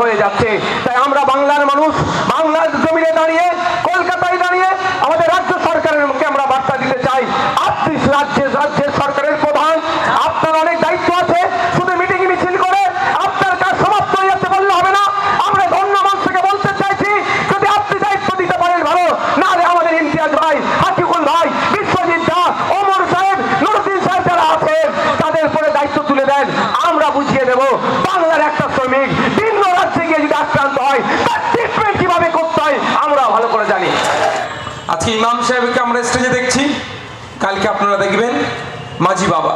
হয়ে যাচ্ছে তাই আমরা বাংলার মানুষ বাংলার জমিনে দাঁড়িয়ে কলকাতায় দাঁড়িয়ে আমাদের রাজ্য সরকারের মুখে আমরা বার্তা দিতে চাই আপনি রাজ্যের রাজ্যের সরকারের প্রধান আপনার অনেক দায়িত্ব আছে শুধু মিটিং মিছিল করে আপনার কাজ সমাপ্ত হয়ে যাচ্ছে বললে হবে না আমরা ধন্য মানুষ থেকে বলতে চাইছি যদি আপনি দায়িত্ব দিতে পারেন ভালো না হলে আমাদের ইমতিয়াজ ভাই হাকিকুল ভাই বিশ্বজিৎ দা ওমর সাহেব নুরুদ্দিন সাহেব যারা আছেন তাদের উপরে দায়িত্ব তুলে দেন আমরা বুঝিয়ে দেব বাংলার একটা শ্রমিক ভিন্ন রাজ্যে গিয়ে যদি আক্রান্ত হয় তার ট্রিটমেন্ট কীভাবে করতে হয় আমরা ভালো করে জানি আজকে ইমাম সাহেবকে আমরা স্টেজে দেখছি কালকে আপনারা দেখবেন মাঝি বাবা।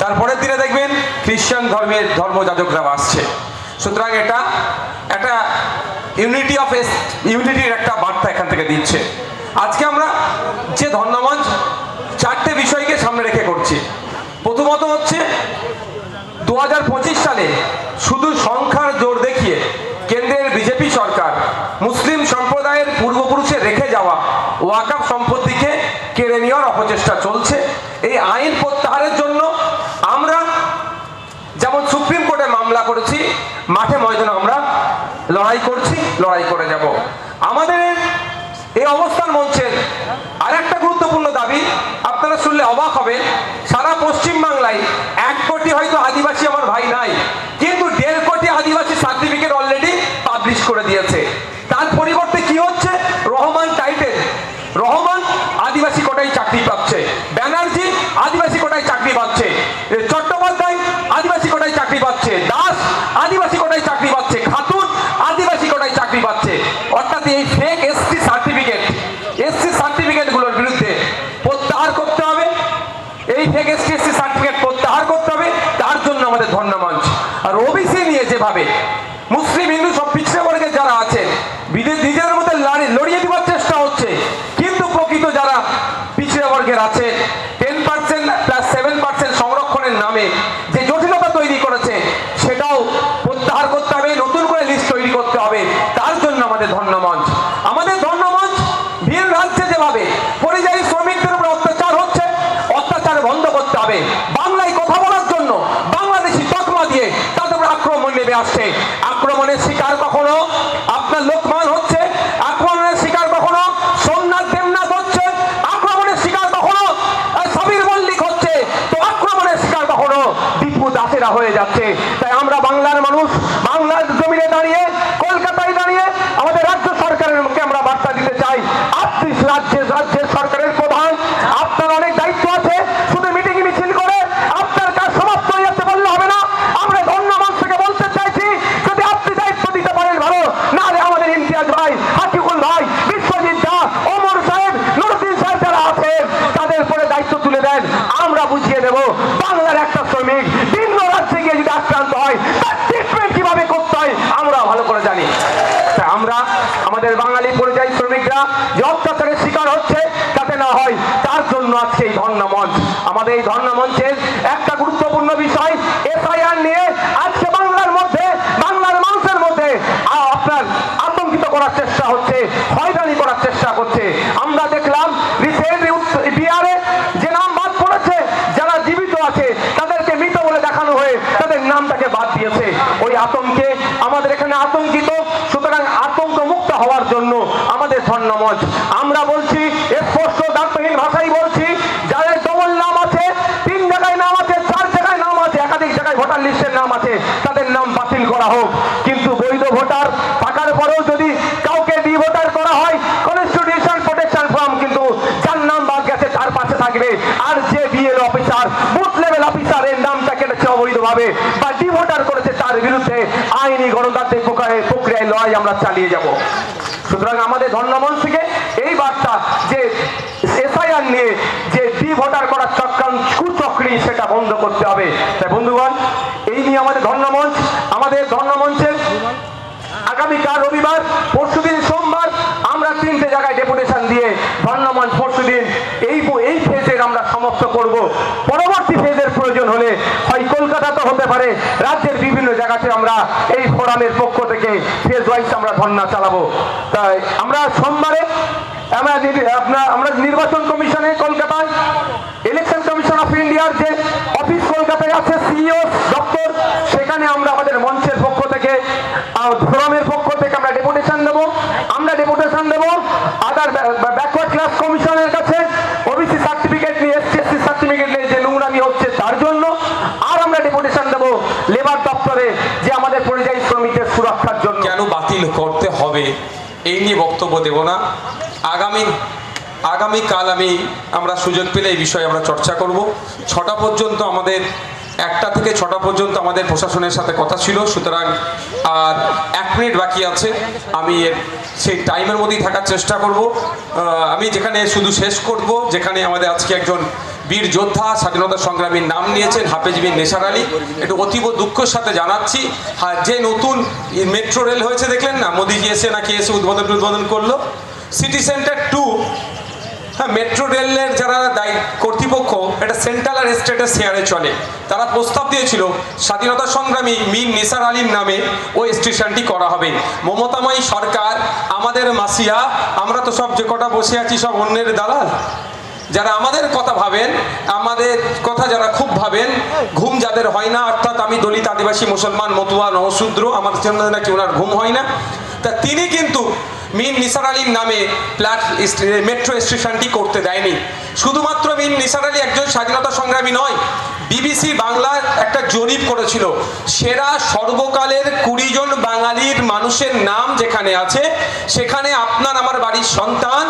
তারপরের দিনে দেখবেন খ্রিস্টান ধর্মের ধর্মযাজকরা আসছে। সুতরাং এটা একটা ইউনিটি অফ ইউনিটির একটা বার্তা এখান থেকে দিচ্ছে। আজকে আমরা যে ধর্মমঞ্চ চারটে বিষয়কে সামনে রেখে করছি। প্রথমত হচ্ছে দু হাজার পঁচিশ সালে শুধু সংখ্যার জোর দেখিয়ে কেন্দ্রের বিজেপি সরকার মুসলিম সম্প্রদায়ের পূর্বপুরুষে রেখে যাওয়া ওয়াকাফ সম্পত্তিকে কেড়ে নেওয়ার অপচেষ্টা চলছে এই আইন প্রত্যাহারের জন্য আমরা যেমন সুপ্রিম কোর্টে মামলা করেছি মাঠে ময়দানে আমরা লড়াই করছি, লড়াই করে যাব। আমাদের এই অবস্থান মঞ্চের আর একটা গুরুত্বপূর্ণ দাবি, আপনারা শুনলে অবাক হবে সারা পশ্চিম বাংলায় এক কোটি হয়তো আদিবাসী আমার ভাই নাই, কিন্তু দেড় কোটি আদিবাসী সার্টিফিকেট অলরেডি পাবলিশ করে দিয়েছে। এই fake S T certificate S C সার্টিফিকেটগুলোর বিরুদ্ধে প্রত্যাহার করতে হবে এই ফেক এসটি এসসি সার্টিফিকেট প্রত্যাহার করতে হবে তার জন্য আমাদের ধন্যমঞ্চ আর ওবিসি নিয়ে যেভাবে মুসলিম হিন্দু সব পিছিয়ে বর্গের যারা আছেন বিদেশ নিজের মধ্যে লড়ি- লড়িয়ে দেওয়ার চেষ্টা হচ্ছে কিন্তু প্রকৃত যারা পিছিয়ে বর্গের আছে ten percent plus seven percent সংরক্ষণের নামে যে জটিলতা তৈরি করেছে সেটাও প্রত্যাহার করতে হবে নতুন করে লিস্ট তৈরি করতে হবে তার জন্য আমাদের ধন্যমঞ্চ আমাদের ধন্যমঞ্চ ভিন রাজ্যে যেভাবে পরিযায়ী শ্রমিকদের উপর অত্যাচার হচ্ছে অত্যাচার বন্ধ করতে হবে বাংলায় কথা বলার জন্য বাংলাদেশি তকমা দিয়ে তাদের উপর আক্রমণ নেমে আসছে আক্রমণের শিকার কখনো আপনার লোকমান হচ্ছে আক্রমণের শিকার কখনো সোমনাথ দেবনাথ হচ্ছে আক্রমণের শিকার কখনো আহ, সাবির মল্লিক হচ্ছে তো আক্রমণের শিকার কখনো দীপু হয়ে যাচ্ছে। তাই আমরা বাংলার মানুষ, বাংলার জমিনে দাঁড়িয়ে, কলকাতায় দাঁড়িয়ে আমাদের রাজ্য সরকারের মুখে আমরা বার্তা দিতে চাই। আপনি রাজ্যের রাজ্যের সরকারের প্রধান, আপনার অনেক দায়িত্ব আছে, শুধু মিটিং মিছিল করে আপনার কাজ সমাপ্ত হয়ে যাচ্ছে বললে হবে না। আমরা ধন্য মানুষ থেকে বলতে চাইছি, যদি আপনি দায়িত্ব দিতে পারেন ভালো না হলে আমাদের ইমতিয়াজ ভাই, হাকিকুল ভাই, বিশ্বজিৎ দা অমর সাহেব, নুরুদ্দিন সাহেব যারা আছেন, তাদের উপরে দায়িত্ব তুলে দেন। আমরা বুঝিয়ে দেব, বাংলার একটা শ্রমিক ভিন্ন রাজ্যে গিয়ে যদি আক্রান্ত হয় তার ট্রিটমেন্ট কীভাবে করতে হয় আমরা ভালো করে জানি তাই আমরা আমাদের বাঙালি পরিযায়ী শ্রমিকরা যে অত্যাচারের শিকার হচ্ছে যাতে না হয় তার জন্য আজকে এই ধর্ণা আমাদের এই ধর্ণা মঞ্চের একটা গুরুত্বপূর্ণ বিষয়, এফআইআর নিয়ে আজকে বাংলার মধ্যে, বাংলার মানুষের মধ্যে আপনার আতঙ্কিত করার চেষ্টা হচ্ছে, হয়রানি করার চেষ্টা করছে। আমরা দেখলাম রিসেন্টলি বিহারে যে নাম বাদ পড়েছে, যারা জীবিত আছে, তাদেরকে মৃত বলে দেখানো হয়ে তাদের নামটাকে বাদ দিয়েছে ওই আতঙ্কে আমাদের এখানে আতঙ্কিত সুতরাং আতঙ্ক মুক্ত হওয়ার জন্য আমাদের ধন্যমঞ্চ আমরা বলছি স্পষ্ট দার্থহীন ভাষাই বলছি যাদের ডবল নাম আছে তিন জায়গায় নাম আছে চার জায়গায় নাম আছে একাধিক জায়গায় ভোটার লিস্টের নাম আছে তাদের নাম বাতিল করা হোক। কিন্তু বৈধ ভোটার থাকার পরেও যদি কাউকে ডি ভোটার করা হয় কনস্টিটিউশন প্রোটেকশন ফর্ম কিন্তু যার নাম বাদ গেছে, তার পাশে থাকবে আর যে B L officer booth level officer এর নামটা কেটেছে অবৈধভাবে বা ডি ভোটার করেছে তার বিরুদ্ধে আইনি গণতান্ত্রিক প্রক্রিয়ায় লড়াই আমরা চালিয়ে যাব। সুতরাং আমাদের ধর্মমঞ্চ থেকে এই বার্তা যে এসআইআর নিয়ে যে ডি ভোটার করার চক্রান্ত কুচক্রি, সেটা বন্ধ করতে হবে। তাই বন্ধুগণ এই আমাদের ধর্মমঞ্চ, আমাদের ধর্মমঞ্চের আগামীকাল রবিবার পরশুদিন সোমবার, আমরা তিনটে জায়গায় ডেপুটেশন দিয়ে ধর্ণমঞ্চ পরশুদিন এই এই ফেজের আমরা সমাপ্ত করব। পরবর্তী ফেজের প্রয়োজন হলে হয় কলকাতাতে হতে পারে, রাজ্যের বিভিন্ন জায়গাতে আমরা এই ফোরামের পক্ষ থেকে ফেজ ওয়াইজ আমরা ধর্ণা চালাবো। তাই আমরা সোমবারে আমরা আপনার আমরা নির্বাচন কমিশনে কলকাতায় ইলেকশন কমিশন অফ ইন্ডিয়ার যে অফিস কলকাতায় আছে সিও দপ্তর। সেখানে আমরা আমাদের মঞ্চের পক্ষ থেকে ধরমের পক্ষ থেকে আমরা ডেপুটেশন দেবো। আমরা ডেপুটেশন দেবো। আদার ব্যাকওয়ার্ড ক্লাস কমিশনের কাছে ওবিসি সার্টিফিকেট নিয়ে S C S C certificate নিয়ে যে নোংরামি হচ্ছে তার জন্য। আর আমরা ডেপুটেশন দেবো লেবার দপ্তরে যে আমাদের পরিযায়ী শ্রমিকের সুরক্ষার জন্য। কেন বাতিল করতে হবে? এই নিয়ে বক্তব্য দেব না। আগামী আগামীকাল আমি আমরা সুযোগ পেলে এই বিষয়ে আমরা চর্চা করব। ছটা পর্যন্ত আমাদের একটা থেকে ছটা পর্যন্ত আমাদের প্রশাসনের সাথে কথা ছিল সুতরাং আর এক মিনিট বাকি আছে। আমি সেই টাইমের মধ্যেই থাকার চেষ্টা করব। আমি যেখানে শুধু শেষ করব যেখানে আমাদের আজকে একজন বীর যোদ্ধা স্বাধীনতা সংগ্রামীর নাম নিয়েছেন হাফেজ বিন নেশার আলী। একটু অতীব দুঃখের সাথে জানাচ্ছি হ্যাঁ, যে নতুন মেট্রো রেল হয়েছে দেখলেন না? মোদিজি এসে নাকি এসে উদ্বোধন উদ্বোধন করল। সিটি সেন্টার টু হ্যাঁ মেট্রো রেলের যারা দায়ী কর্তৃপক্ষ, এটা সেন্ট্রাল আর স্টেটের শেয়ারে চলে। তারা প্রস্তাব দিয়েছিল, স্বাধীনতা সংগ্রামী মীর নিসার আলীর নামে ওই স্টেশনটি করা হবে। মমতাময়ী সরকার, আমাদের মাসিয়া, আমরা তো সব যে কটা বসে আছি, সব অন্যের দালাল। যারা আমাদের কথা ভাবেন, আমাদের কথা যারা খুব ভাবেন, ঘুম যাদের হয় না, অর্থাৎ আমি দলিত আদিবাসী মুসলমান মতুয়া নমশূদ্র আমার জন্য নাকি ওনার ঘুম হয় না। তা তিনি কিন্তু মীর নিসার আলীর নামে প্ল্যাট মেট্রো স্টেশনটি করতে দেয়নি। শুধুমাত্র মীর নিসার আলী একজন স্বাধীনতা সংগ্রামী নয়, বিবিসি বাংলার একটা জরিপ করেছিল। সেরা সর্বকালের কুড়ি জন বাঙালির মানুষের নাম যেখানে আছে, সেখানে আপনার আমার বাড়ির সন্তান,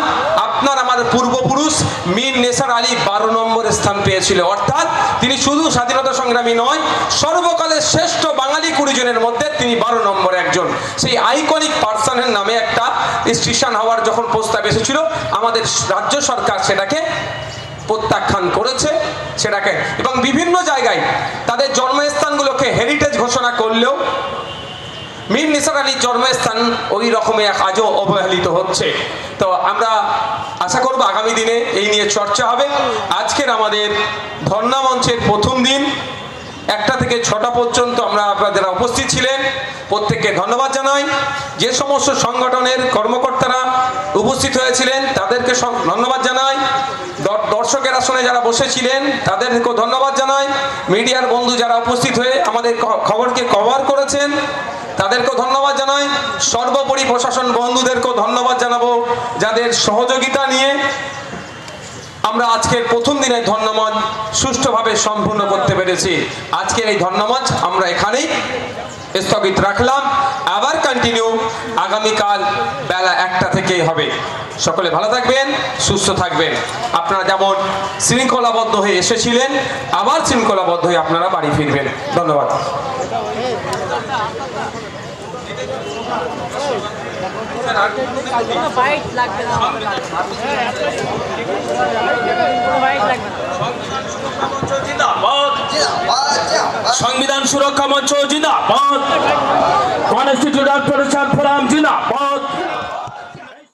আপনার আমার পূর্বপুরুষ মীর নেসার আলী স্থান পেয়েছিল। অর্থাৎ তিনি শুধু স্বাধীনতা সংগ্রামী নয়, সর্বকালের শ্রেষ্ঠ বাঙালি কুড়ি জনের মধ্যে তিনি বারো নম্বর একজন। সেই আইকনিক পার্সনের নামে একটা স্টেশন হওয়ার যখন প্রস্তাব এসেছিল, আমাদের রাজ্য সরকার সেটাকে প্রত্যাখ্যান করেছে, সেটাকে। এবং বিভিন্ন জায়গায় তাদের জন্মস্থানগুলোকে হেরিটেজ ঘোষণা করলেও মীর নিসার আলীর জন্মস্থান ওই রকমে আজও অবহেলিত হচ্ছে। তো আমরা আশা করব আগামী দিনে এই নিয়ে চর্চা হবে। আজকের আমাদের ধর্ণা মঞ্চের প্রথম দিন। একটা থেকে ছটা পর্যন্ত আমরা আপনারা উপস্থিত ছিলেন। প্রত্যেককে ধন্যবাদ জানাই। যে সমস্ত সংগঠনের কর্মকর্তারা উপস্থিত হয়েছিলেন, তাদেরকে ধন্যবাদ জানাই। দর- দর্শকের আসনে যারা বসেছিলেন, তাদেরকেও ধন্যবাদ জানাই। মিডিয়ার বন্ধু যারা উপস্থিত হয়ে আমাদের খবরকে কভার করেছেন তাদেরকেও ধন্যবাদ জানাই। সর্বোপরি প্রশাসন বন্ধুদেরকেও ধন্যবাদ জানাব, যাদের সহযোগিতা নিয়ে আমরা আজকের প্রথম দিনের ধন্যবাদ সুষ্ঠুভাবে সম্পূর্ণ করতে পেরেছি। আজকের এই ধন্যবাদ আমরা এখানেই স্থগিত রাখলাম। আবার কন্টিনিউ আগামীকাল বেলা একটা থেকে হবে। সকলে ভালো থাকবেন, সুস্থ থাকবেন। আপনারা যেমন শৃঙ্খলাবদ্ধ হয়ে এসেছিলেন, আবার শৃঙ্খলাবদ্ধ হয়ে আপনারা বাড়ি ফিরবেন। ধন্যবাদ। সংবিধান সুরক্ষা মঞ্চ জিন্দাবাদ। কনস্টিটিউশন প্রোটেকশন ফোরাম জিন্দাবাদ।